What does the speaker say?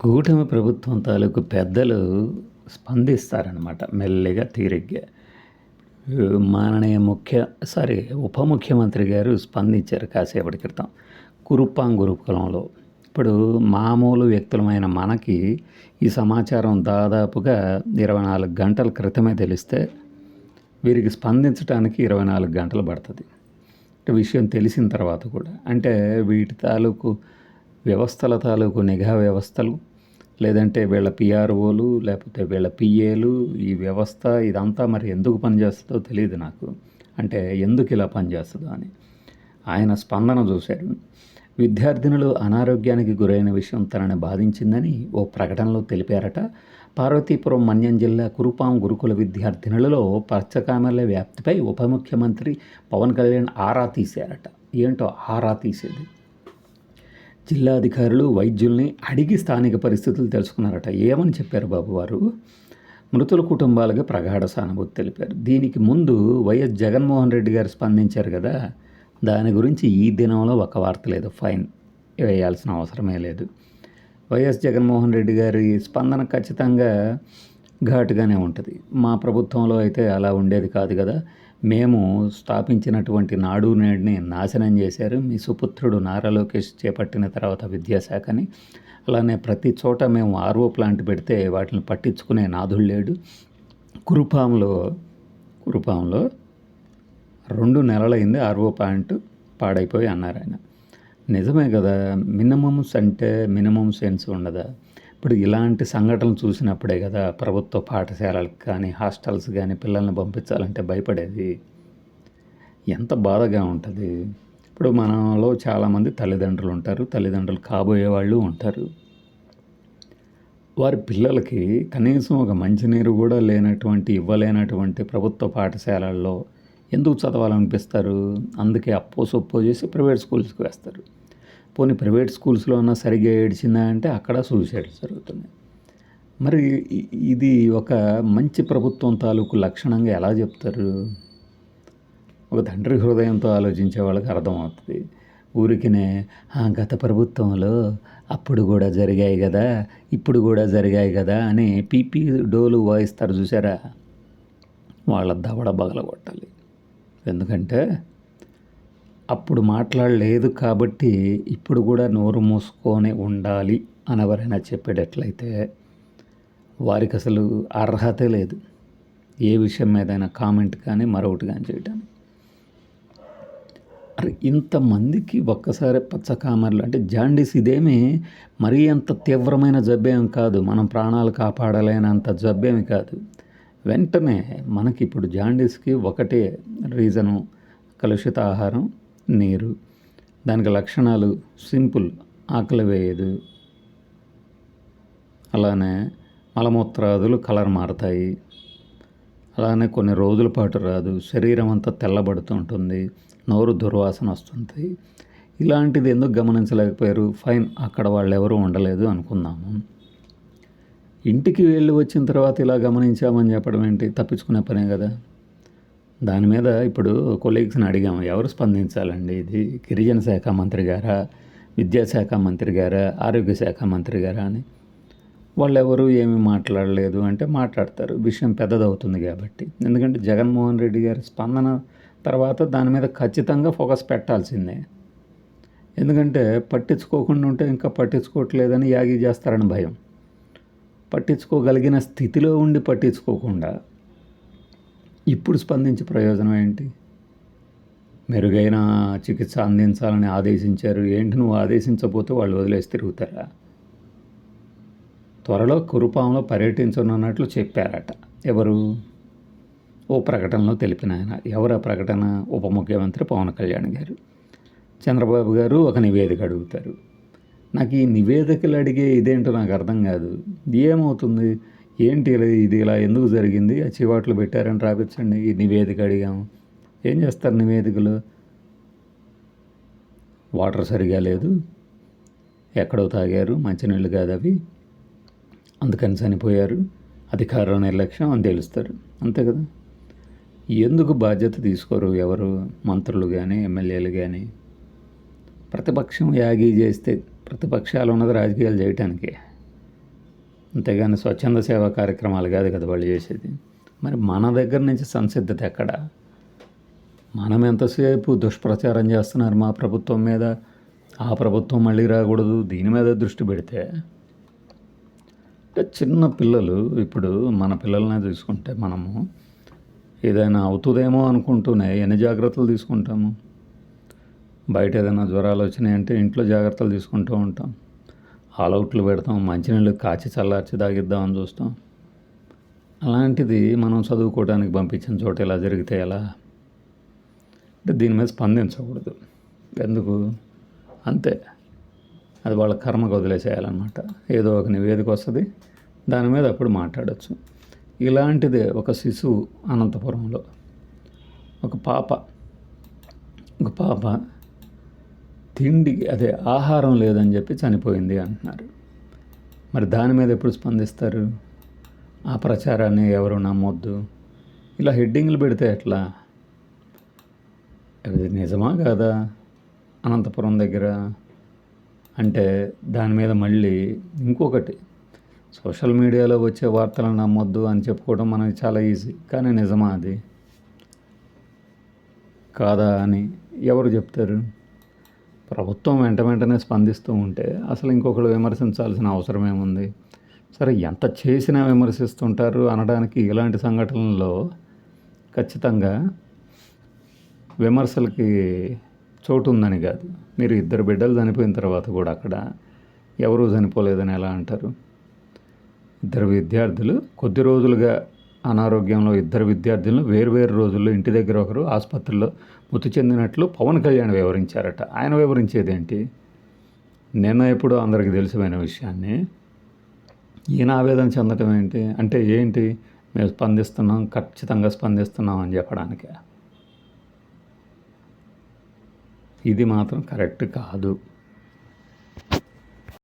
కూటమి ప్రభుత్వం తాలూకు పెద్దలు స్పందిస్తారనమాట మెల్లిగా తీరిగ్గా. మాననీయ ముఖ్య సారీ ఉప ముఖ్యమంత్రి గారు స్పందించారు కాసేపటి క్రితం కురుప్పాం గురుకులంలో ఇప్పుడు మామూలు వ్యక్తులమైన మనకి ఈ సమాచారం దాదాపుగా ఇరవై నాలుగు గంటల క్రితమే తెలిస్తే వీరికి స్పందించడానికి ఇరవై నాలుగు గంటలు పడుతుంది. విషయం తెలిసిన తర్వాత కూడా అంటే వీటి తాలూకు వ్యవస్థల తాలూకు నిఘా వ్యవస్థలు లేదంటే వీళ్ళ పిఆర్ఓలు లేకపోతే వీళ్ళ పిఏలు ఈ వ్యవస్థ ఇదంతా మరి ఎందుకు పనిచేస్తుందో తెలియదు నాకు. అంటే ఎందుకు ఇలా పనిచేస్తుందో అని. ఆయన స్పందన చూశారు విద్యార్థినులు అనారోగ్యానికి గురైన విషయం తనని బాధించిందని ఓ ప్రకటనలో తెలిపారట. పార్వతీపురం మన్యం జిల్లా కురుపాం గురుకుల విద్యార్థినులలో పచ్చకామెర్ల వ్యాప్తిపై ఉప ముఖ్యమంత్రి పవన్ కళ్యాణ్ ఆరా తీశారట. ఏంటో ఆరా తీసేది? జిల్లా అధికారులు వైద్యుల్ని అడిగి స్థానిక పరిస్థితులు తెలుసుకున్నారట. ఏమని చెప్పారు బాబు వారు? మృతుల కుటుంబాలకు ప్రగాఢ సానుభూతి తెలిపారు. దీనికి ముందు వైఎస్ జగన్మోహన్ రెడ్డి గారు స్పందించారు కదా. దాని గురించి ఈ దినంలో ఒక వార్త లేదు. ఫైన్ వేయాల్సిన అవసరమే లేదు. వైఎస్ జగన్మోహన్ రెడ్డి గారి స్పందన ఖచ్చితంగా ఘాటుగానే ఉంటుంది. మా ప్రభుత్వంలో అయితే అలా ఉండేది కాదు కదా. మేము స్థాపించినటువంటి నాడు నేడుని నాశనం చేశారు. మీ సుపుత్రుడు నారా లోకేష్ చేపట్టిన తర్వాత విద్యాశాఖని. అలానే ప్రతి చోట మేము ఆర్ఓ ప్లాంట్ పెడితే వాటిని పట్టించుకునే నాదుడు లేడు. కురుపాంలో కురుపాంలో రెండు నెలలైంది ఆర్ఓ ప్లాంట్ పాడైపోయి అన్నారు ఆయన నిజమే కదా. మినిమమ్స్ అంటే మినిమం సెన్స్ ఉండదా? ఇప్పుడు ఇలాంటి సంఘటనలు చూసినప్పుడే కదా ప్రభుత్వ పాఠశాలలకు కానీ హాస్టల్స్ కానీ పిల్లల్ని పంపించాలంటే భయపడేది. ఎంత బాధగా ఉంటుంది. ఇప్పుడు మనలో చాలామంది తల్లిదండ్రులు ఉంటారు తల్లిదండ్రులు కాబోయే వాళ్ళు ఉంటారు. వారి పిల్లలకి కనీసం ఒక మంచినీరు కూడా లేనటువంటి ఇవ్వలేనటువంటి ప్రభుత్వ పాఠశాలల్లో ఎందుకు చదవాలనిపిస్తారు? అందుకే అప్పో సొప్పో చేసి ప్రైవేట్ స్కూల్స్కి వేస్తారు. పోనీ ప్రైవేట్ స్కూల్స్లో అన్నా సరిగ్గా ఏడ్చిందా అంటే అక్కడ సూసైడ్స్ జరుగుతున్నాయి మరి ఇది ఒక మంచి ప్రభుత్వం తాలూకు లక్షణంగా ఎలా చెప్తారు? ఒక తండ్రి హృదయంతో ఆలోచించే వాళ్ళకి అర్థమవుతుంది. ఊరికినే గత ప్రభుత్వంలో అప్పుడు కూడా జరిగాయి కదా ఇప్పుడు కూడా జరిగాయి కదా అని పీపీ డోలు వాయిస్తారు చూసారా? వాళ్ళ దవడ బగల కొట్టాలి ఎందుకంటే అప్పుడు మాట్లాడలేదు కాబట్టి ఇప్పుడు కూడా నోరు మూసుకొని ఉండాలి అని ఎవరైనా చెప్పేటట్లయితే వారికి అసలు అర్హత లేదు. ఏ విషయం మీదైనా కామెంట్ కానీ మరొకటి కానీ చేయడానికి అరే ఇంతమందికి ఒక్కసారి పచ్చకామర్లు అంటే జాండీస్ ఇదేమి మరీ అంత తీవ్రమైన జబ్బేం కాదు. మనం ప్రాణాలు కాపాడలేనంత జబ్బేమి కాదు. వెంటనే మనకి ఇప్పుడు జాండీస్కి ఒకటే రీజను కలుషిత ఆహారం నీరు. దానికి లక్షణాలు సింపుల్ ఆకలి వేయదు. అలానే మలమూత్రాదులు కలర్ మారుతాయి. అలానే కొన్ని రోజుల పాటు రాదు. శరీరం అంతా తెల్లబడుతుంటుంది నోరు దుర్వాసన వస్తుంది. ఇలాంటిది ఎందుకు గమనించలేకపోయారు? ఫైన్ అక్కడ వాళ్ళు ఎవరు ఉండలేదు అనుకుందాము. ఇంటికి వెళ్ళి వచ్చిన తర్వాత ఇలా గమనించామని చెప్పడం ఏంటి? తప్పించుకునే పనే కదా. దాని మీద ఇప్పుడు కొలీగ్స్ని అడిగాము ఎవరు స్పందించాలండి? ఇది గిరిజన శాఖ మంత్రి గారా విద్యాశాఖ మంత్రి గారా ఆరోగ్య శాఖ మంత్రి గారా అని. వాళ్ళు ఎవరు ఏమీ మాట్లాడలేదు అంటే మాట్లాడతారు. విషయం పెద్దదవుతుంది కాబట్టి. ఎందుకంటే జగన్మోహన్ రెడ్డి గారి స్పందన తర్వాత దాని మీద ఖచ్చితంగా ఫోకస్ పెట్టాల్సిందే. ఎందుకంటే పట్టించుకోకుండా ఉంటే ఇంకా పట్టించుకోవట్లేదని యాగి చేస్తారని భయం. పట్టించుకోగలిగిన స్థితిలో ఉండి పట్టించుకోకుండా ఇప్పుడు స్పందించే ప్రయోజనం ఏంటి? మెరుగైన చికిత్స అందించాలని ఆదేశించారు. ఏంటి నువ్వు ఆదేశించకపోతే వాళ్ళు వదిలేసి తిరుగుతారా? త్వరలో కురుపాంలో పర్యటించనున్నట్లు చెప్పారట. ఎవరు? ఓ ప్రకటనలో తెలిపిన ఆయన. ఎవరు ఆ ప్రకటన? ఉప ముఖ్యమంత్రి పవన్ కళ్యాణ్ గారు. చంద్రబాబు గారు ఒక నివేదిక అడుగుతారు. నాకు ఈ నివేదికలు అడిగే ఇదేంటో నాకు అర్థం కాదు. ఏమవుతుంది? ఏంటి ఇది ఇలా ఎందుకు జరిగింది? ఆ చివాట్లు పెట్టారని రాపించండి. ఈ నివేదిక అడిగాము ఏం చేస్తారు నివేదికలు? వాటర్ సరిగా లేదు. ఎక్కడో తాగారు. మంచినీళ్ళు కాదు అవి. అందుకని చనిపోయారు. అధికారుల నిర్లక్ష్యం అని తెలుస్తారు. అంతే కదా? ఎందుకు బాధ్యత తీసుకోరు ఎవరు? మంత్రులు కానీ ఎమ్మెల్యేలు కానీ ప్రతిపక్షం యాగి చేస్తే ప్రతిపక్షాలు ఉన్నది రాజకీయాలు చేయటానికి. అంతేగాని స్వచ్ఛంద సేవా కార్యక్రమాలు కాదు కదా వాళ్ళు చేసేది. మరి మన దగ్గర నుంచి సంసిద్ధత ఎక్కడ? మనం ఎంతసేపు దుష్ప్రచారం చేస్తున్నారు మా ప్రభుత్వం మీద? ఆ ప్రభుత్వం మళ్ళీ రాకూడదు దీని మీద దృష్టి పెడితే? అంటే చిన్న పిల్లలు ఇప్పుడు మన పిల్లల్ని తీసుకుంటే మనము ఏదైనా అవుతుందేమో అనుకుంటూనే ఎన్ని జాగ్రత్తలు తీసుకుంటాము? బయట ఏదైనా జ్వరాలు వచ్చినాయంటే ఇంట్లో జాగ్రత్తలు తీసుకుంటూ ఉంటాం. ఆల్అవుట్లు పెడతాం మంచినీళ్ళు కాచి చల్లార్చి తాగిద్దామని చూస్తాం. అలాంటిది మనం చదువుకోవడానికి పంపించిన చోట ఇలా జరిగితే ఎలా? అంటే దీని మీద స్పందించకూడదు. ఎందుకు? అంతే. అది వాళ్ళ కర్మకు వదిలేసేయాలన్నమాట. ఏదో ఒక నివేదిక వస్తుంది దాని మీద అప్పుడు మాట్లాడచ్చు. ఇలాంటిదే ఒక శిశువు అనంతపురంలో. ఒక పాప. ఒక పాప తిండి అదే ఆహారం లేదని చెప్పి చనిపోయింది అంటున్నారు. మరి దాని మీద ఎప్పుడు స్పందిస్తారు? ఆ ప్రచారాన్ని ఎవరు నమ్మొద్దు? ఇలా హెడ్డింగ్లు పెడితే ఎట్లా? అది నిజమా కాదా? అనంతపురం దగ్గర? అంటే దాని మీద మళ్ళీ ఇంకొకటి సోషల్ మీడియాలో వచ్చే వార్తలను నమ్మొద్దు అని చెప్పుకోవడం మనకి చాలా ఈజీ కానీ నిజమా అది? కాదా అని ఎవరు చెప్తారు? ప్రభుత్వం వెంట వెంటనే స్పందిస్తూ ఉంటే అసలు ఇంకొకరు విమర్శించాల్సిన అవసరం ఏముంది? సరే ఎంత చేసినా విమర్శిస్తుంటారు అనడానికి ఇలాంటి సంఘటనల్లో ఖచ్చితంగా విమర్శలకి చోటు ఉందని కాదు. మీరు ఇద్దరు బిడ్డలు చనిపోయిన తర్వాత కూడా అక్కడ ఎవరూ చనిపోలేదని ఎలా అంటారు? ఇద్దరు విద్యార్థులు కొద్ది రోజులుగా అనారోగ్యంలో ఇద్దరు విద్యార్థులను వేర్వేరు రోజుల్లో ఇంటి దగ్గర ఒకరు ఆసుపత్రిలో మృతి చెందినట్లు పవన్ కళ్యాణ్ వివరించారట. ఆయన వివరించేదేంటి? నిన్న ఎప్పుడు అందరికీ తెలిసిపోయిన విషయాన్ని. ఈయన ఆవేదన చెందటం ఏంటి? అంటే ఏంటి? మేము స్పందిస్తున్నాం ఖచ్చితంగా స్పందిస్తున్నాం అని చెప్పడానికే. ఇది మాత్రం కరెక్ట్ కాదు.